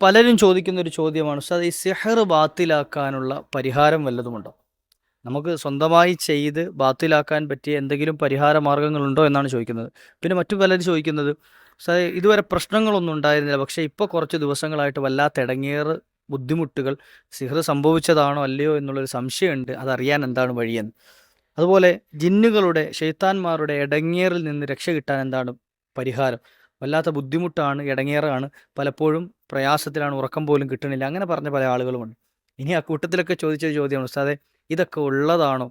പലരും ചോദിക്കുന്ന ഒരു ചോദ്യമാണ് ഉസ്താദ് ഈ സിഹർ ബാത്തിലാക്കാനുള്ള പരിഹാരം വല്ലതുമുണ്ടോ? നമുക്ക് സ്വന്തമായി ചെയ്ത് ബാത്തിലാക്കാൻ പറ്റിയ എന്തെങ്കിലും പരിഹാര മാർഗങ്ങളുണ്ടോ എന്നാണ് ചോദിക്കുന്നത്. പിന്നെ മറ്റു പലരും ചോദിക്കുന്നത് ഉസ്താദ് ഇതുവരെ പ്രശ്നങ്ങളൊന്നും ഉണ്ടായിരുന്നില്ല പക്ഷേ ഇപ്പോൾ കുറച്ച് ദിവസങ്ങളായിട്ട് വല്ലാത്ത ഇടങ്ങേറ് ബുദ്ധിമുട്ടുകൾ സിഹർ സംഭവിച്ചതാണോ അല്ലയോ എന്നുള്ളൊരു സംശയമുണ്ട് അതറിയാൻ എന്താണ് വഴിയെന്ന്? അതുപോലെ ജിന്നുകളുടെ ഷെയ്ത്താന്മാരുടെ ഇടങ്ങേറിൽ നിന്ന് രക്ഷ കിട്ടാൻ എന്താണ് പരിഹാരം? വല്ലാത്ത ബുദ്ധിമുട്ടാണ് ഇടങ്ങേറാണ് പലപ്പോഴും പ്രയാസത്തിലാണ് ഉറക്കം പോലും കിട്ടണില്ല അങ്ങനെ പറഞ്ഞ പല ആളുകളുമുണ്ട്. ഇനി ആ കൂട്ടത്തിലൊക്കെ ചോദിച്ച ചോദ്യമാണ് ഉസ്താദെ ഇതൊക്കെ ഉള്ളതാണോ?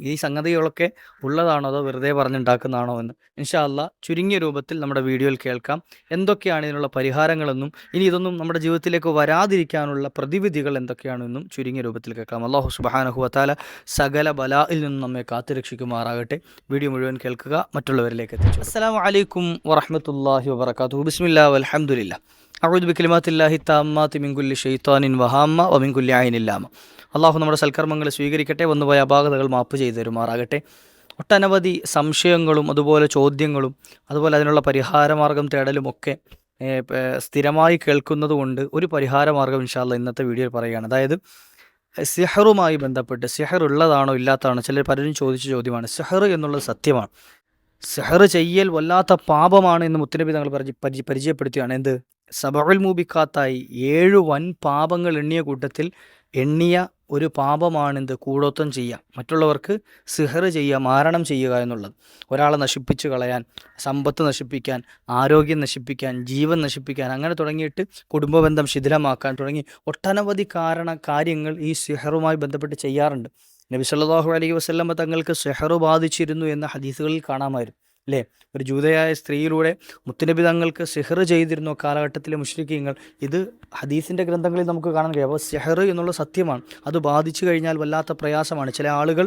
ഈ സംഗതികളൊക്കെ ഉള്ളതാണോ അതോ വെറുതെ പറഞ്ഞുണ്ടാക്കുന്നതാണോ എന്ന് ഇൻഷാ അല്ലാ ചുരുങ്ങിയ രൂപത്തിൽ നമ്മുടെ വീഡിയോയിൽ കേൾക്കാം. എന്തൊക്കെയാണ് ഇതിനുള്ള പരിഹാരങ്ങളെന്നും ഇനി ഇതൊന്നും നമ്മുടെ ജീവിതത്തിലേക്ക് വരാതിരിക്കാനുള്ള പ്രതിവിധികൾ എന്തൊക്കെയാണെന്നും ചുരുങ്ങിയ രൂപത്തിൽ കേൾക്കാം. അള്ളാഹു സുബാനഹുവത്താല സകല ബലായിൽ നിന്നും നമ്മെ കാത്തുരക്ഷിക്കുമാറാകട്ടെ. വീഡിയോ മുഴുവൻ കേൾക്കുക മറ്റുള്ളവരിലേക്ക് എത്തിച്ചു. അസ്സലാമു വലൈക്കും വറഹമത്തല്ലാഹി വാത്തു ബിസ്മില്ലാ അലഹമുല്ല അഊദു ബിക്കലിമാത്തില്ലാഹി താമ്മാ മിൻകുല്ലി ഷെയ്ത്താനിൻ വഹാമ്മ വമിൻകുല്ലി ആയിനില്ലാമ അള്ളാഹു നമ്മുടെ സൽക്കർമ്മങ്ങൾ സ്വീകരിക്കട്ടെ. വന്നുപോയ അപാകതകൾ മാപ്പ് ചെയ്തു തരുമാറാകട്ടെ. ഒട്ടനവധി സംശയങ്ങളും അതുപോലെ ചോദ്യങ്ങളും അതുപോലെ അതിനുള്ള പരിഹാരമാർഗം തേടലുമൊക്കെ സ്ഥിരമായി കേൾക്കുന്നത് കൊണ്ട് ഒരു പരിഹാരമാർഗം ഇൻഷാല്ല ഇന്നത്തെ വീഡിയോയിൽ പറയുകയാണ്. അതായത് സിഹറുമായി ബന്ധപ്പെട്ട് സിഹർ ഉള്ളതാണോ ഇല്ലാത്തതാണോ ചിലർ പലരും ചോദിച്ച ചോദ്യമാണ്. സിഹർ എന്നുള്ളത് സത്യമാണ്. സിഹർ ചെയ്യൽ വല്ലാത്ത പാപമാണ് എന്ന് മുത്തനബി തങ്ങൾ പരിചയ പരിചയ- പരിചയപ്പെടുത്തിയാണ് എന്ത്? സബഉൽ മൂബിക്കാത്തായി ഏഴ് വൻ പാപങ്ങൾ എണ്ണിയ കൂട്ടത്തിൽ എണ്ണിയ ഒരു പാപമാണിത് കൂടോത്തം ചെയ്യുക. മറ്റുള്ളവർക്ക് സിഹർ ചെയ്യുക മാരണം ചെയ്യുക എന്നുള്ളത്. ഒരാളെ നശിപ്പിച്ചു കളയാൻ സമ്പത്ത് നശിപ്പിക്കാൻ ആരോഗ്യം നശിപ്പിക്കാൻ ജീവൻ നശിപ്പിക്കാൻ അങ്ങനെ തുടങ്ങിയിട്ട് കുടുംബബന്ധം ശിഥിലമാക്കാൻ തുടങ്ങി ഒട്ടനവധി കാരണ കാര്യങ്ങൾ ഈ സിഹറുമായി ബന്ധപ്പെട്ട് ചെയ്യാറുണ്ട്. നബി സല്ലല്ലാഹു അലൈഹി വസല്ലമ തങ്ങൾക്ക് സെഹറു ബാധിച്ചിരുന്നു എന്ന ഹദീസുകളിൽ കാണാമായിരുന്നു. അല്ലേ ഒരു ജൂതയായ സ്ത്രീയിലൂടെ മുത്തുനബി തങ്ങൾക്ക് സെഹർ ചെയ്തിരുന്നു കാലഘട്ടത്തിലെ മുഷ്രിഖീങ്ങൾ ഇത് ഹദീസിന്റെ ഗ്രന്ഥങ്ങളിൽ നമുക്ക് കാണാൻ കഴിയും. അപ്പോൾ സെഹർ എന്നുള്ള സത്യമാണ്. അത് ബാധിച്ചു കഴിഞ്ഞാൽ വല്ലാത്ത പ്രയാസമാണ്. ചില ആളുകൾ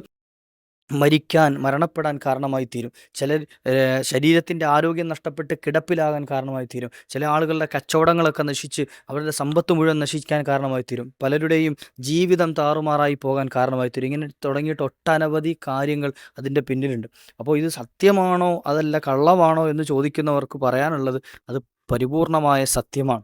മരിക്കാൻ മരണപ്പെടാൻ കാരണമായി തീരും. ചില ശരീരത്തിന്റെ ആരോഗ്യം നഷ്ടപ്പെട്ട് കിടപ്പിലാകാൻ കാരണമായി തീരും. ചില ആളുകളുടെ കച്ചവടങ്ങളൊക്കെ നശിച്ച് അവരുടെ സമ്പത്ത് മുഴുവൻ നശിക്കാൻ കാരണമായി തീരും. പലരുടെയും ജീവിതം താറുമാറായി പോകാൻ കാരണമായി തീരും. ഇങ്ങനെ തുടങ്ങിയിട്ട് ഒട്ടനവധി കാര്യങ്ങൾ അതിന്റെ പിന്നിലുണ്ട്. അപ്പോൾ ഇത് സത്യമാണോ അതല്ല കള്ളമാണോ എന്ന് ചോദിക്കുന്നവർക്ക് പറയാനുള്ളത് അത് പരിപൂർണമായ സത്യമാണ്.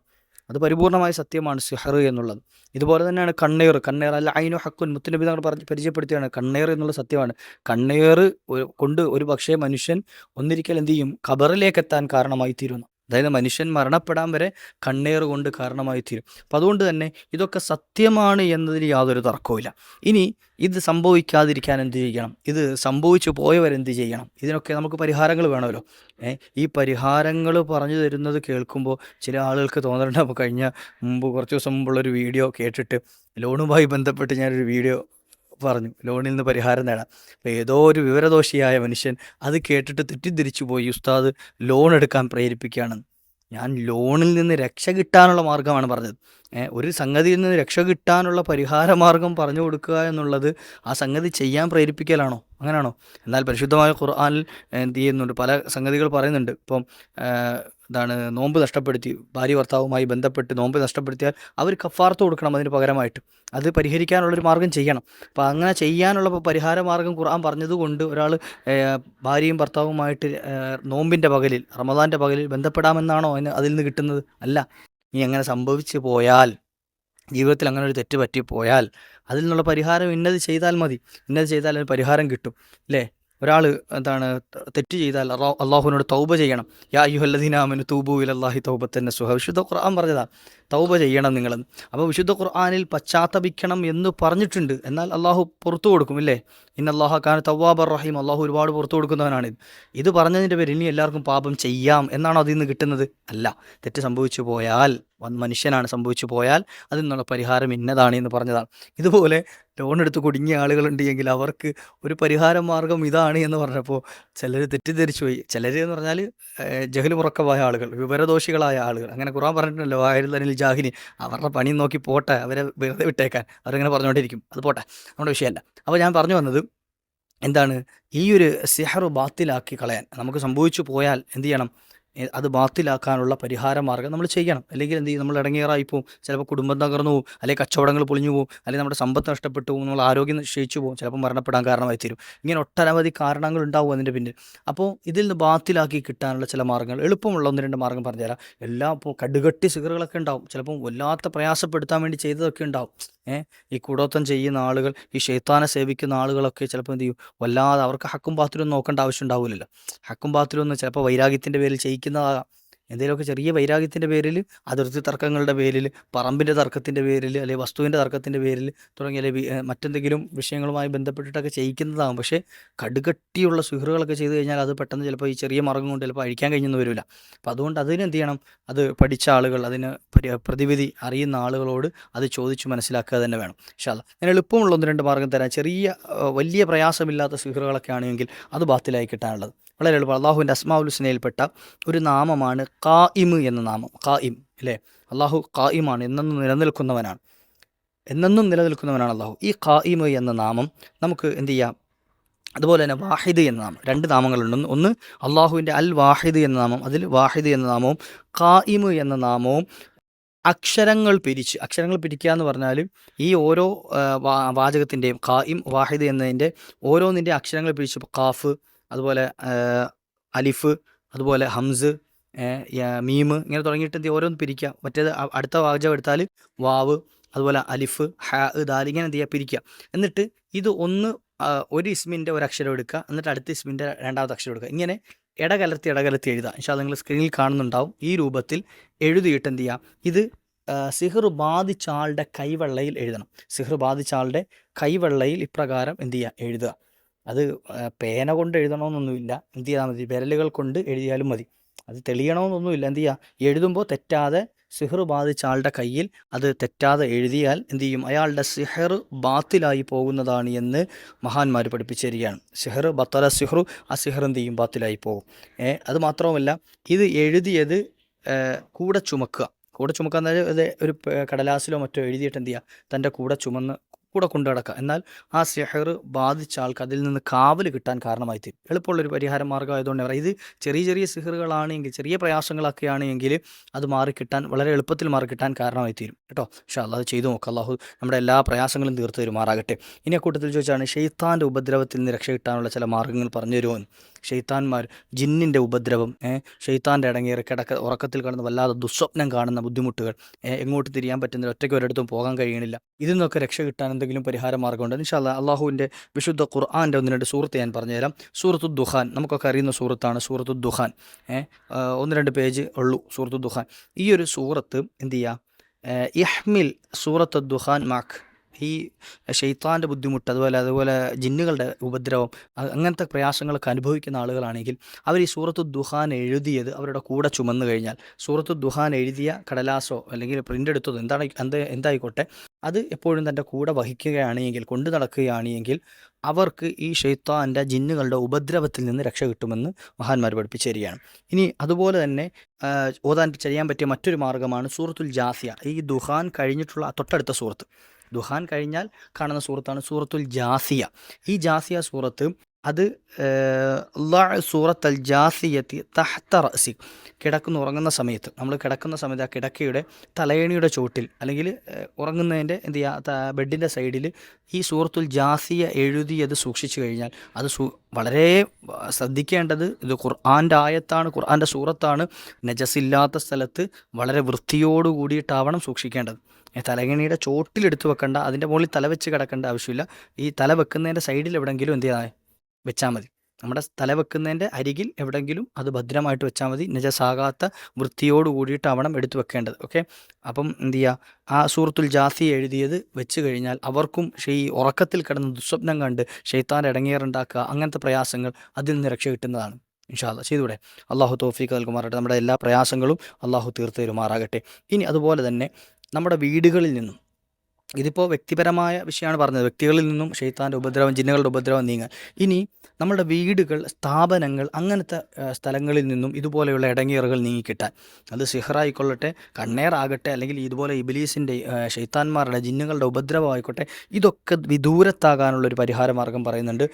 അത് പരിപൂർണമായ സത്യമാണ് സിഹർ എന്നുള്ളത്. ഇതുപോലെ തന്നെയാണ് കണ്ണേർ. കണ്ണേർ അല്ല അയിനു ഹക്കുൻ മുത്തുനബി തങ്ങൾ പറഞ്ഞ് പരിചയപ്പെടുത്തിയാണ് കണ്ണേർ എന്നുള്ള സത്യമാണ്. കണ്ണേർ കൊണ്ട് ഒരു പക്ഷേ മനുഷ്യൻ ഒന്നിരിക്കൽ എന്ത് ചെയ്യും? ഖബറിലേക്ക് എത്താൻ കാരണമായി തീരുന്നു. അതായത് മനുഷ്യൻ മരണപ്പെടാൻ വരെ കണ്ണേർ കൊണ്ട് കാരണമായി തീരും അപ്പം അതുകൊണ്ട് തന്നെ ഇതൊക്കെ സത്യമാണ് എന്നതിന് യാതൊരു തർക്കവുമില്ല. ഇനി ഇത് സംഭവിക്കാതിരിക്കാൻ എന്ത് ചെയ്യണം? ഇത് സംഭവിച്ചു പോയവരെന്ത് ചെയ്യണം? ഇതിനൊക്കെ നമുക്ക് പരിഹാരങ്ങൾ വേണമല്ലോ. ഈ പരിഹാരങ്ങൾ പറഞ്ഞു തരുന്നത് കേൾക്കുമ്പോൾ ചില ആളുകൾക്ക് തോന്നലുണ്ട് അപ്പോൾ കഴിഞ്ഞ മുമ്പ് കുറച്ച് ദിവസം മുമ്പുള്ളൊരു വീഡിയോ കേട്ടിട്ട് ലോണുമായി ബന്ധപ്പെട്ട് ഞാനൊരു വീഡിയോ പറഞ്ഞു ലോണിൽ നിന്ന് പരിഹാരം നേടാം അപ്പോൾ ഏതോ ഒരു വിവരദോഷിയായ മനുഷ്യൻ അത് കേട്ടിട്ട് തെറ്റിദ്ധരിച്ചു പോയി ഉസ്താദ് ലോൺ എടുക്കാൻ പ്രേരിപ്പിക്കുകയാണെന്ന് ഞാൻ ലോണിൽ നിന്ന് രക്ഷ കിട്ടാനുള്ള മാർഗമാണ് പറഞ്ഞത്. ഒരു സംഗതിയിൽ നിന്ന് രക്ഷ കിട്ടാനുള്ള പരിഹാര മാർഗം പറഞ്ഞു കൊടുക്കുക എന്നുള്ളത് ആ സംഗതി ചെയ്യാൻ പ്രേരിപ്പിക്കലാണോ? അങ്ങനെയാണോ എന്നാൽ പരിശുദ്ധമായ ഖുർആനിൽ എന്ത് ചെയ്യുന്നുണ്ട്? പല സംഗതികൾ പറയുന്നുണ്ട്. ഇപ്പം എന്താണ് നോമ്പ് നഷ്ടപ്പെടുത്തി ഭാര്യ ഭർത്താവുമായി ബന്ധപ്പെട്ട് നോമ്പ് നഷ്ടപ്പെടുത്തിയാൽ അവർ കഫാർത്ത് കൊടുക്കണം അതിന് പകരമായിട്ട്. അത് പരിഹരിക്കാനുള്ളൊരു മാർഗം ചെയ്യണം. അപ്പോൾ അങ്ങനെ ചെയ്യാനുള്ള പരിഹാര മാർഗം ഖുർആൻ പറഞ്ഞതുകൊണ്ട് ഒരാൾ ഭാര്യയും ഭർത്താവുമായിട്ട് നോമ്പിന്റെ പകലിൽ റമദാന്റെ പകലിൽ ബന്ധപ്പെടാമെന്നാണോ അതിന് അതിൽ നിന്ന് കിട്ടുന്നത്? അല്ല. ഇനി അങ്ങനെ സംഭവിച്ചു പോയാൽ ജീവിതത്തിൽ അങ്ങനെ ഒരു തെറ്റ് പറ്റിപ്പോയാൽ അതിൽ നിന്നുള്ള പരിഹാരം ഇന്നത് ചെയ്താൽ മതി. ഇന്നത് ചെയ്താൽ അതിന് പരിഹാരം കിട്ടും. അല്ലേ ഒരാൾ എന്താണ് തെറ്റ് ചെയ്താൽ അള്ളാഹു അള്ളാഹുവിനോട് തൗബ ചെയ്യണം. യാ യുഹല്ലദീനാമിന് തൂബു ഇലല്ലാഹി തൗബത്തന്നെ സുഹ. വിശുദ്ധ ഖുർആൻ പറഞ്ഞതാ. തൗബ ചെയ്യണം നിങ്ങൾ. അപ്പോൾ വിശുദ്ധ ഖുർആാനിൽ പശ്ചാത്തപിക്കണം എന്ന് പറഞ്ഞിട്ടുണ്ട്. എന്നാൽ അള്ളാഹു പുറത്തു കൊടുക്കും ഇല്ലേ? ഇന്ന അള്ളാഹു ഖാൻ തവാബർ റഹീം. അള്ളാഹു ഒരുപാട് പുറത്തു കൊടുക്കുന്നവനാണ്. ഇത് പറഞ്ഞതിന്റെ പേരിൽ ഇനി എല്ലാവർക്കും പാപം ചെയ്യാം എന്നാണോ അതിൽ നിന്ന് കിട്ടുന്നത്? അല്ല. തെറ്റ് സംഭവിച്ചു പോയാൽ മനുഷ്യനാണ് സംഭവിച്ചു പോയാൽ അതിൽ നിന്നുള്ള പരിഹാരം ഇന്നതാണ് എന്ന് പറഞ്ഞതാണ്. ഇതുപോലെ ലോൺ എടുത്ത് കുടുങ്ങിയ ആളുകളുണ്ട് എങ്കിൽ അവർക്ക് ഒരു പരിഹാര മാർഗം ഇതാണ് എന്ന് പറഞ്ഞപ്പോൾ ചിലർ തെറ്റിദ്ധരിച്ചു പോയി. ചിലർ എന്ന് പറഞ്ഞാൽ ജഹൽ മുറക്കമായ ആളുകൾ വിവരദോഷികളായ ആളുകൾ. അങ്ങനെ ഖുറാൻ പറഞ്ഞിട്ടുണ്ടല്ലോ തനിൽ ജാഹിനി അവരുടെ പണി നോക്കി പോട്ടെ അവരെ വെറുതെ വിട്ടേക്കാൻ. അവരിങ്ങനെ പറഞ്ഞുകൊണ്ടിരിക്കും. അത് പോട്ടെ നമ്മുടെ വിഷയമല്ല. അപ്പോൾ ഞാൻ പറഞ്ഞു വന്നത് എന്താണ്? ഈ ഒരു സിഹർ ബാത്തിലാക്കി കളയാൻ നമുക്ക് സംഭവിച്ചു പോയാൽ എന്ത് ചെയ്യണം? അത് ബാത്തിലാക്കാനുള്ള പരിഹാര മാർഗം നമ്മൾ ചെയ്യണം. അല്ലെങ്കിൽ എന്ത് ചെയ്യും? നമ്മൾ ഇടങ്ങേറായി പോവും. ചിലപ്പോൾ കുടുംബം തകർന്നു പോകും അല്ലെങ്കിൽ കച്ചവടങ്ങൾ പൊളിഞ്ഞു പോകും അല്ലെങ്കിൽ നമ്മുടെ സമ്പത്ത് നഷ്ടപ്പെട്ടു പോകും നമ്മൾ ആരോഗ്യം നിശ്ചയിച്ചു പോകും ചിലപ്പോൾ മരണപ്പെടാൻ കാരണമായി തീരും. ഇങ്ങനെ ഒട്ടനവധി കാരണങ്ങൾ ഉണ്ടാവും അതിന്റെ പിന്നിൽ. അപ്പോൾ ഇതിൽ നിന്ന് ബാത്തിലാക്കി കിട്ടാനുള്ള ചില മാർഗങ്ങൾ എളുപ്പമുള്ള ഒന്ന് രണ്ട് മാർഗം പറഞ്ഞുതരാം. എല്ലാം ഇപ്പോൾ കടുകട്ടി സിഗറുകളൊക്കെ ഉണ്ടാവും. ചിലപ്പം വല്ലാത്ത പ്രയാസപ്പെടുത്താൻ വേണ്ടി ചെയ്തതൊക്കെ ഉണ്ടാവും. ഏഹ് ഈ കൂടോത്തം ചെയ്യുന്ന ആളുകൾ ഈ ഷെയ്ത്താനെ സേവിക്കുന്ന ആളുകളൊക്കെ ചിലപ്പോൾ എന്ത് ചെയ്യും? വല്ലാതെ അവർക്ക് ഹക്കും ബാത്തിലൊന്നും നോക്കേണ്ട ആവശ്യം ഉണ്ടാവില്ലല്ലോ. ഹക്കും ബാത്തിലൊന്നും ചിലപ്പോൾ വൈരാഗ്യത്തിന്റെ പേരിൽ ചെയ്യിക്കുന്നതാകാം എന്തെങ്കിലുമൊക്കെ ചെറിയ വൈരാഗ്യത്തിന്റെ പേരിൽ അതിർത്തി തർക്കങ്ങളുടെ പേരിൽ പറമ്പിന്റെ തർക്കത്തിന്റെ പേരിൽ അല്ലെങ്കിൽ വസ്തുവിന്റെ തർക്കത്തിന്റെ പേരിൽ തുടങ്ങിയ മറ്റെന്തെങ്കിലും വിഷയങ്ങളുമായി ബന്ധപ്പെട്ടിട്ടൊക്കെ ചെയ്യിക്കുന്നതാകും പക്ഷേ കടുകട്ടിയുള്ള സുഹൃകളൊക്കെ ചെയ്തു കഴിഞ്ഞാൽ അത് പെട്ടെന്ന് ചിലപ്പോൾ ഈ ചെറിയ മാർഗം കൊണ്ട് ചിലപ്പോൾ അഴിക്കാൻ കഴിഞ്ഞെന്ന് വരില്ല. അപ്പോൾ അതുകൊണ്ട് അതിന് എന്ത് ചെയ്യണം? അത് പഠിച്ച ആളുകൾ അതിന് പ്രതിവിധി അറിയുന്ന ആളുകളോട് അത് ചോദിച്ച് മനസ്സിലാക്കുക തന്നെ വേണം. പക്ഷേ അത് ഞാൻ എളുപ്പമുള്ള ഒന്ന് രണ്ട് മാർഗം തരാം. ചെറിയ വലിയ പ്രയാസമില്ലാത്ത സുഹൃകളൊക്കെ ആണെങ്കിൽ അത് ബാത്തിലായി കിട്ടാനുള്ളത്. വളരെ എളുപ്പം. അള്ളാഹുവിന്റെ അസ്മാവുൽ ഹുസ്നയിൽപ്പെട്ട ഒരു നാമമാണ് കായിം എന്ന നാമം. കായിം അല്ലേ? അള്ളാഹു കായിമാണ് എന്നെന്നും നിലനിൽക്കുന്നവനാണ്. എന്നെന്നും നിലനിൽക്കുന്നവനാണ് അള്ളാഹു. ഈ കായിം എന്ന നാമം നമുക്ക് എന്ത് ചെയ്യാം? അതുപോലെ തന്നെ വാഹിദ് എന്ന നാമം. രണ്ട് നാമങ്ങളുണ്ട് ഒന്ന് അള്ളാഹുവിന്റെ അൽ വാഹിദ് എന്ന നാമം. അതിൽ വാഹിദ് എന്ന നാമവും കായിം എന്ന നാമവും അക്ഷരങ്ങൾ പിരിച്ച് അക്ഷരങ്ങൾ പിരിക്കുക എന്ന് പറഞ്ഞാൽ ഈ ഓരോ വാചകത്തിന്റെയും കായിം വാഹിദ് എന്നതിന്റെ ഓരോന്നിന്റെ അക്ഷരങ്ങൾ പിരിച്ച് കാഫ് അതുപോലെ അലിഫ് അതുപോലെ ഹംസ് മീമ് ഇങ്ങനെ തുടങ്ങിയിട്ട് ഓരോന്ന് പിരിക്കുക. മറ്റേത് അടുത്ത വാചകം എടുത്താൽ വാവ് അതുപോലെ അലിഫ് ഹാ ദാൽ ഇങ്ങനെ എന്ത് ചെയ്യുക? പിരിക്കുക. എന്നിട്ട് ഇത് ഒന്ന് ഒരു ഇസ്മിന്റെ ഒരു അക്ഷരം എടുക്കുക. എന്നിട്ട് അടുത്ത ഇസ്മിന്റെ രണ്ടാമത്തെ അക്ഷരം എടുക്കുക. ഇങ്ങനെ ഇടകലർത്തി ഇടകലർത്തി എഴുതുക. പക്ഷേ നിങ്ങൾ സ്ക്രീനിൽ കാണുന്നുണ്ടാവും. ഈ രൂപത്തിൽ എഴുതിയിട്ട് എന്ത് ചെയ്യുക? ഇത് സിഹർ ബാധിച്ച ആളുടെ കൈവെള്ളയിൽ എഴുതണം. സിഹർ ബാധിച്ച ആളുടെ കൈവെള്ളയിൽ ഇപ്രകാരം എന്ത് ചെയ്യുക? എഴുതുക. അത് പേന കൊണ്ട് എഴുതണമെന്നൊന്നുമില്ല. എന്ത് ചെയ്താൽ മതി? വിരലുകൾ കൊണ്ട് എഴുതിയാലും മതി. അത് തെളിയണമെന്നൊന്നുമില്ല. എന്ത് ചെയ്യുക എഴുതുമ്പോൾ തെറ്റാതെ സിഹർ ബാധിച്ച ആളുടെ കയ്യിൽ അത് തെറ്റാതെ എഴുതിയാൽ എന്ത് ചെയ്യും? അയാളുടെ സിഹർ ബാത്തിലായി പോകുന്നതാണ് എന്ന് മഹാന്മാർ പഠിപ്പിച്ചിരിക്കുകയാണ് സിഹർ ബത്തല സിഹ്റു ആ സിഹർ എന്ത് ചെയ്യും? ബാത്തിലായി പോകും. ഏ അത് മാത്രവുമല്ല ഇത് എഴുതിയത് കൂടെ ചുമക്കുക. കൂടെ ചുമക്കുക എന്നാൽ ഒരു കടലാസിലോ മറ്റോ എഴുതിയിട്ട് എന്ത് ചെയ്യുക തന്റെ കൂടെ ചുമന്ന് കൂടെ കൊണ്ടു കിടക്കുക എന്നാൽ ആ സെഹർ ബാധിച്ച ആൾക്ക് അതിൽ നിന്ന് കാവൽ കിട്ടാൻ കാരണമായി തീരും. എളുപ്പമുള്ളൊരു പരിഹാര മാർഗം ആയതുകൊണ്ട് പറയാം ഇത് ചെറിയ ചെറിയ സിഹറുകളാണെങ്കിൽ ചെറിയ പ്രയാസങ്ങളൊക്കെയാണെങ്കിൽ അത് അത് മാറിക്കിട്ടാൻ വളരെ എളുപ്പത്തിൽ മാറി കിട്ടാൻ കാരണമായി തീരും. കേട്ടോ? പക്ഷേ അത് ചെയ്തു നോക്കാം. അള്ളാഹു നമ്മുടെ എല്ലാ പ്രയാസങ്ങളും തീർത്ത് തരുമാറാകട്ടെ. ഇനി കൂട്ടത്തിൽ ചോദിച്ചാണ് ഷെയ്ത്താന്റെ ഉപദ്രവത്തിൽ നിന്ന് രക്ഷ കിട്ടാനുള്ള ചില മാർഗങ്ങൾ പറഞ്ഞു തരുമോ? ഷെയ്ത്താൻമാർ ജിന്നിന്റെ ഉപദ്രവം ഷെയ്ത്താന്റെ ഇടങ്ങേറി കിടക്ക ഉറക്കത്തിൽ കിടന്ന് വല്ലാതെ ദുസ്വപ്നം കാണുന്ന ബുദ്ധിമുട്ടുകൾ എങ്ങോട്ട് തിരിയാൻ പറ്റുന്നില്ല ഒറ്റയ്ക്ക് ഒരിടത്തും പോകാൻ കഴിയണില്ല. ഇതിൽ നിന്നൊക്കെ രക്ഷ കിട്ടാൻ എന്തെങ്കിലും പരിഹാര മാർഗമുണ്ട് ഇൻഷാല്ല അള്ളാഹുവിന്റെ വിശുദ്ധ ഖുർആാന്റെ ഒന്ന് രണ്ട് സൂറത്ത് ഞാൻ പറഞ്ഞുതരാം. സൂറത്തു ദുഹാൻ നമുക്കൊക്കെ അറിയുന്ന സൂറത്താണ് സൂറത്തു ദുഹാൻ ഒന്ന് രണ്ട് പേജ് ഉള്ളൂ സൂറത്തു ദുഹാൻ. ഈ ഒരു സൂറത്ത് എന്ത് ചെയ്യുക? ഇഹ്മിൽ സൂറത്ത് ദുഹാൻ മാക്ക്. ഈ ഷെയ്ത്താന്റെ ബുദ്ധിമുട്ട് അതുപോലെ അതുപോലെ ജിന്നുകളുടെ ഉപദ്രവം അങ്ങനത്തെ പ്രയാസങ്ങളൊക്കെ അനുഭവിക്കുന്ന ആളുകളാണെങ്കിൽ അവർ ഈ സൂറത്തു ദുഹാൻ എഴുതിയത് അവരുടെ കൂടെ ചുമന്നു കഴിഞ്ഞാൽ സൂറത്തു ദുഹാൻ എഴുതിയ കടലാസോ അല്ലെങ്കിൽ പ്രിന്റ് എടുത്തതോ എന്താണ് എന്ത് എന്തായിക്കോട്ടെ അത് എപ്പോഴും തന്റെ കൂടെ വഹിക്കുകയാണെങ്കിൽ കൊണ്ടു നടക്കുകയാണെങ്കിൽ അവർക്ക് ഈ ഷെയ്ത്താന്റെ ജിന്നുകളുടെ ഉപദ്രവത്തിൽ നിന്ന് രക്ഷ കിട്ടുമെന്ന് മഹാന്മാർ പഠിപ്പിച്ചു തരികയാണ്. ഇനി അതുപോലെ തന്നെ ഓതാൻ ചെയ്യാൻ പറ്റിയ മറ്റൊരു മാർഗമാണ് സൂറത്തുൽ ജാസിയ. ഈ ദുഹാൻ കഴിഞ്ഞിട്ടുള്ള തൊട്ടടുത്ത സൂറത്ത്. ദുഹാൻ കഴിഞ്ഞാൽ കാണുന്ന സൂറത്താണ് സൂറത്തുൽ ജാസിയ. ഈ ജാസിയ സൂറത്ത് അത് സൂറത്ത് അൽ ജാസിയത്തി തഹ്ത റസി കിടക്കുന്ന ഉറങ്ങുന്ന സമയത്ത്. നമ്മൾ കിടക്കുന്ന സമയത്ത് ആ കിടക്കയുടെ തലയണിയുടെ ചോട്ടിൽ അല്ലെങ്കിൽ ഉറങ്ങുന്നതിന്റെ എന്ത് ചെയ്യുക ബെഡിന്റെ സൈഡിൽ ഈ സൂറത്തുൽ ജാസിയ എഴുതിയത് സൂക്ഷിച്ചു കഴിഞ്ഞാൽ അത് സൂ വളരെ ശ്രദ്ധിക്കേണ്ടത് ഇത് ഖുർആന്റെ ആയത്താണ് ഖുർആന്റെ സൂറത്താണ്. നജസില്ലാത്ത സ്ഥലത്ത് വളരെ വൃത്തിയോട് കൂടിയിട്ടാവണം സൂക്ഷിക്കേണ്ടത്. തലകണിയുടെ ചോട്ടിലെടുത്ത് വെക്കേണ്ട അതിന്റെ മുകളിൽ തല വെച്ച് കിടക്കേണ്ട ആവശ്യമില്ല. ഈ തല വെക്കുന്നതിന്റെ സൈഡിൽ എവിടെയെങ്കിലും എന്ത് ചെയ്യാൻ വെച്ചാൽ മതി. നമ്മുടെ തല വെക്കുന്നതിന്റെ അരികിൽ എവിടെയെങ്കിലും അത് ഭദ്രമായിട്ട് വെച്ചാൽ മതി. നജസാകാത്ത വൃത്തിയോട് കൂടിയിട്ടാവണം എടുത്തു വെക്കേണ്ടത്. ഓക്കെ? അപ്പം എന്ത് ചെയ്യുക ആ സൂറത്തുൽ ജാസി എഴുതിയത് വെച്ച് കഴിഞ്ഞാൽ അവർക്കും ഈ ഉറക്കത്തിൽ കിടന്ന് ദുസ്വപ്നം കണ്ട് ഷെയ്ത്താൻ ഇടങ്ങേറുണ്ടാക്കുക അങ്ങനത്തെ പ്രയാസങ്ങൾ അതിൽ നിന്ന് രക്ഷ കിട്ടുന്നതാണ്. ഇൻഷാല്ല ചെയ്തൂടെ അള്ളാഹു തോഫീക്ക് നൽകുമാറാകട്ടെ. നമ്മുടെ എല്ലാ പ്രയാസങ്ങളും അള്ളാഹു തീർത്ത് തരുമാറാകട്ടെ ഇനി അതുപോലെ തന്നെ നമ്മുടെ വീടുകളിൽ നിന്നും ഇതിപ്പോൾ വ്യക്തിപരമായ വിഷയമാണ് പറഞ്ഞത്. വ്യക്തികളിൽ നിന്നും ഷെയ്ത്താന്റെ ഉപദ്രവം ജിന്നുകളുടെ ഉപദ്രവം നീങ്ങാൻ. ഇനി നമ്മുടെ വീടുകൾ സ്ഥാപനങ്ങൾ അങ്ങനത്തെ സ്ഥലങ്ങളിൽ നിന്നും ഇതുപോലെയുള്ള ഇടങ്ങേറുകൾ നീങ്ങിക്കിട്ടാൻ. അത് സിഹറായിക്കൊള്ളട്ടെ കണ്ണേറാകട്ടെ അല്ലെങ്കിൽ ഇതുപോലെ ഇബിലീസിന്റെ ഷെയ്ത്താന്മാരുടെ ജിന്നുകളുടെ ഉപദ്രവമായിക്കോട്ടെ ഇതൊക്കെ വിദൂരത്താകാനുള്ള ഒരു പരിഹാര മാർഗം പറയുന്നുണ്ട്.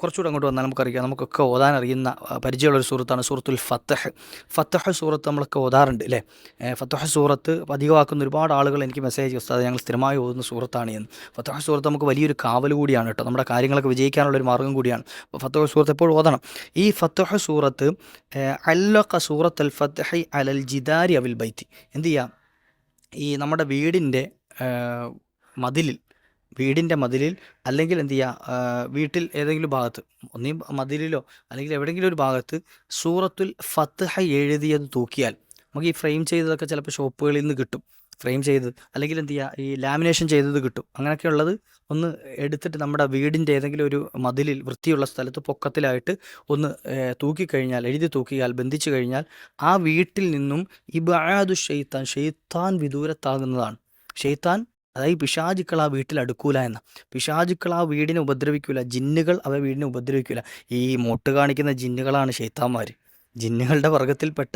കുറച്ചുകൂടെ അങ്ങോട്ട് വന്നാൽ നമുക്കറിയാം. നമുക്കൊക്കെ ഓതാൻ അറിയുന്ന പരിചയമുള്ള ഒരു സൂറത്താണ് സൂറത്തുൽ ഫത്തഹ് ഫത്തഹ് സൂറത്ത് നമ്മളൊക്കെ ഓതാറുണ്ട് അല്ലേ ഫത്തഹ് സൂറത്ത് പതിവാക്കുന്ന ഒരുപാട് ആളുകൾ എനിക്ക് മെസ്സേജ് ഉസ്താദ് ഞങ്ങൾ സ്ഥിരമായി ഓതുന്ന സൂറത്താണ് എന്ന്. ഫത്തോഹ സൂറത്ത് നമുക്ക് വലിയൊരു കാവൽ കൂടിയാണ് കേട്ടോ. നമ്മുടെ കാര്യങ്ങളൊക്കെ വിജയിക്കാനുള്ള ഒരു മാർഗം കൂടിയാണ്. അപ്പോൾ ഫത്തോഹ സൂറത്ത് എപ്പോഴും ഓതണം. ഈ ഫത്തോഹ സൂറത്ത് അല്ലൊക്ക സൂറത്ത് അൽ ഫത്തഹി അലൽ ജിദാരി അവിൽ ബൈത്തി. എന്ത് ചെയ്യാം? ഈ നമ്മുടെ വീടിന്റെ മതിലിൽ വീടിന്റെ മതിലിൽ അല്ലെങ്കിൽ എന്ത് ചെയ്യുക വീട്ടിൽ ഏതെങ്കിലും ഭാഗത്ത് ഒന്നീ മതിലിലോ അല്ലെങ്കിൽ എവിടെയെങ്കിലും ഒരു ഭാഗത്ത് സൂറത്തുൽ ഫത്തഹ എഴുതിയത് തൂക്കിയാൽ നമുക്ക് ഈ ഫ്രെയിം ചെയ്തതൊക്കെ ചിലപ്പോൾ ഷോപ്പുകളിൽ നിന്ന് കിട്ടും. ഫ്രെയിം ചെയ്ത് അല്ലെങ്കിൽ എന്ത് ചെയ്യുക ഈ ലാമിനേഷൻ ചെയ്തത് കിട്ടും. അങ്ങനെയൊക്കെ ഉള്ളത് ഒന്ന് എടുത്തിട്ട് നമ്മുടെ വീടിന്റെ ഏതെങ്കിലും ഒരു മതിലിൽ വൃത്തിയുള്ള സ്ഥലത്ത് പൊക്കത്തിലായിട്ട് ഒന്ന് തൂക്കിക്കഴിഞ്ഞാൽ എഴുതി തൂക്കിയാൽ ബന്ധിച്ചു കഴിഞ്ഞാൽ ആ വീട്ടിൽ നിന്നും ഇബാദു ഷെയ്ത്താൻ ഷെയ്ത്താൻ വിദൂരത്താകുന്നതാണ്. ഷെയ്ത്താൻ അതായത് പിശാചുക്കൾ ആ വീട്ടിൽ അടുക്കൂല എന്ന. പിശാചുക്കൾ ആ വീടിനെ ഉപദ്രവിക്കൂല. ജിന്നുകൾ അവ വീടിനെ ഉപദ്രവിക്കൂല. ഈ മോട്ട് കാണിക്കുന്ന ജിന്നുകളാണ് ഷെയ്ത്താന്മാർ ജിന്നുകളുടെ വർഗത്തിൽപ്പെട്ട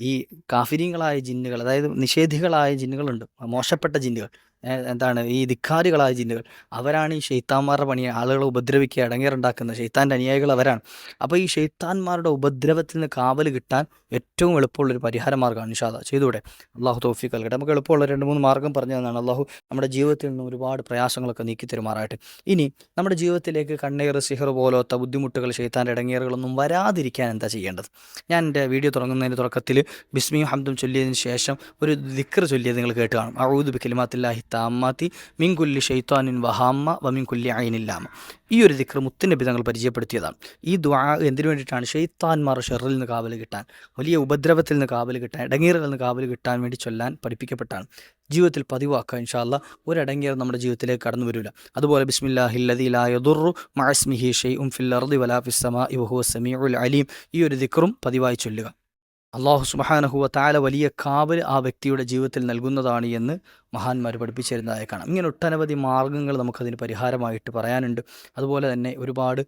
ഈ കാഫിരിങ്ങളായ ജിന്നുകൾ അതായത് നിഷേധികളായ ജിന്നുകളുണ്ട് മോശപ്പെട്ട ജിന്നുകൾ. എന്താണ് ഈ ധിക്കാരികളായ ജിന്നുകൾ. അവരാണ് ഈ ഷെയ്ത്താന്മാരുടെ പണി ആളുകളെ ഉപദ്രവിക്കുക ഇടങ്ങേറുണ്ടാക്കുന്ന ഷെയ്ത്താന്റെ അനുയായികൾ അവരാണ്. അപ്പോൾ ഈ ഷെയ്ത്താന്മാരുടെ ഉപദ്രവത്തിൽ നിന്ന് കാവൽ കിട്ടാൻ ഏറ്റവും എളുപ്പമുള്ളൊരു പരിഹാര മാർഗമാണ് നിഷാദ ചെയ്തുകൂടെ? അള്ളാഹു തോഫിക്ക് നൽകട്ടെ. നമുക്ക് എളുപ്പമുള്ള രണ്ട് മൂന്ന് മാർഗം പറഞ്ഞു തന്നാണ് അള്ളാഹു നമ്മുടെ ജീവിതത്തിൽ നിന്ന് ഒരുപാട് പ്രയാസങ്ങളൊക്കെ നീക്കി തരുമാറായിട്ട്. ഇനി നമ്മുടെ ജീവിതത്തിലേക്ക് കണ്ണീർ സിഹർ പോലത്തെ ബുദ്ധിമുട്ടുകൾ ഷെയ്ത്താന്റെ ഇടങ്ങേറുകളൊന്നും വരാതിരിക്കാൻ എന്താ ചെയ്യേണ്ടത്? ഞാൻ എന്റെ വീഡിയോ തുടങ്ങുന്നതിന്റെ തുടക്കത്തിൽ ബിസ്മിയും ഹംദും ചൊല്ലിയതിന് ശേഷം ഒരു ദിക്കർ ചൊല്ലിയത് നിങ്ങൾ കേട്ട് കാണും. ബിക്കലിമാത്തില്ലാഹി കലിമാത്തില്ലാഹി താമ്മാത്തി മിൻ കുല്ലി ഷെയ്ത്താനിൻ വഹാമ്മ വ മിങ്കുല്ലി കുല്ലി ഐനില്ലാമ ഈ ഒരു ദിക്ർ മുത്തുനബി തങ്ങൾ പരിചയപ്പെടുത്തിയതാണ്. ഈ ദ്വാ എന്തിനു വേണ്ടിയിട്ടാണ് ഷെയ്ത്താൻമാർ ഷെറിൽ നിന്ന് കാവൽ കിട്ടാൻ വലിയ ഉപദ്രവത്തിൽ നിന്ന് കാവൽ കിട്ടാൻ ഇടങ്ങീറുകൾ നിന്ന് കാവൽ കിട്ടാൻ വേണ്ടി ചൊല്ലാൻ പഠിപ്പിക്കപ്പെട്ടാണ്. ജീവിതത്തിൽ പതിവാക്കുക ഇൻഷാല്ല ഒരടങ്ങിയർ നമ്മുടെ ജീവിതത്തിലേക്ക് കടന്നു വരില്ല അതുപോലെ ബിസ്മില്ലാഹില്ലദിലായദുറു മഅസ്മിഹി ഷെയ്ഉം ഫിൽ അർദി വലാ ഫിസ്സമാ ഇവഹു സമീഉൽ അലീം. ഈ ഒരു ദിക്റും പതിവായി ചൊല്ലുക. അള്ളാഹു സുബാനഹുവ താല വലിയ കാവൽ ആ വ്യക്തിയുടെ ജീവിതത്തിൽ നൽകുന്നതാണ് എന്ന് മഹാന്മാർ പഠിപ്പിച്ചിരുന്നതായി കാണാം. ഇങ്ങനെ ഒട്ടനവധി മാർഗങ്ങൾ നമുക്കതിന് പരിഹാരമായിട്ട് പറയാനുണ്ട്. അതുപോലെ തന്നെ ഒരുപാട്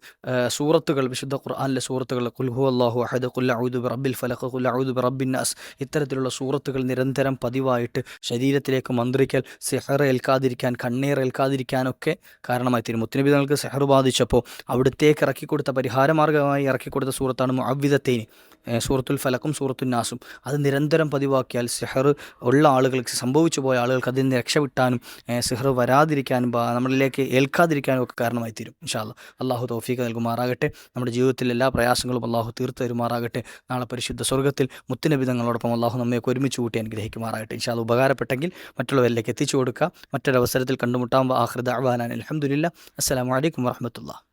സൂറത്തുകൾ വിശുദ്ധ ഖുർആാനിലെ സൂറത്തുകൾ കുൽഹു അള്ളാഹു അഹദ് കുല്ല ഔദു റബ്ബിൽ ഫലഖ് കുല്ല ഔദു റബ്ബിൻ നാസ് ഇത്തരത്തിലുള്ള സൂറത്തുകൾ നിരന്തരം പതിവായിട്ട് ശരീരത്തിലേക്ക് മന്ത്രിക്കൽ സെഹർ ഏൽക്കാതിരിക്കാൻ കണ്ണീർ ഏൽക്കാതിരിക്കാനൊക്കെ കാരണമായി തീരും. മുത്തനബി തങ്ങൾക്ക് സെഹർ ബാധിച്ചപ്പോൾ അവിടത്തേക്ക് ഇറക്കിക്കൊടുത്ത പരിഹാരമാർഗമായി ഇറക്കിക്കൊടുത്ത സൂറത്താണ് മുഅവ്വിദത്തൈനി ഏഹ് സൂറത്തുൽ ഫലക്കും സൂറത്തുൽ നാസും. അത് നിരന്തരം പതിവാക്കിയാൽ സെഹർ ഉള്ള ആളുകൾക്ക് സംഭവിച്ചു പോയ ആളുകൾക്ക് അതിൽ നിന്ന് രക്ഷപ്പെട്ടാനും സിഹർ വരാതിരിക്കാനും നമ്മളിലേക്ക് ഏൽക്കാതിരിക്കാനും ഒക്കെ കാരണമായി തീരും ഇൻഷാല്ല അള്ളാഹു തോഫീക്ക് നൽകുമാറാകട്ടെ. നമ്മുടെ ജീവിതത്തിൽ എല്ലാ പ്രയാസങ്ങളും അള്ളാഹു തീർത്ത് തരുമാറാകട്ടെ. നാളെ പരിശുദ്ധ സ്വർഗത്തിൽ മുത്തുനബിതങ്ങളോടൊപ്പം അള്ളാഹു നമ്മയൊക്കെ ഒരുമിച്ച് കൂട്ടി അനുഗ്രഹിക്കുമാറാകട്ടെ ഇൻഷാല്ല ഉപകാരപ്പെട്ടെങ്കിൽ മറ്റുള്ളവരിലേക്ക് എത്തിച്ചു കൊടുക്കുക. മറ്റൊരവസരത്തിൽ കണ്ടുമുട്ടാൻ ആഹൃദ അഹ്വാനാൻ അലഹമുല്ല അസ്സലാമലൈക്കും വാഹമത്തുള്ള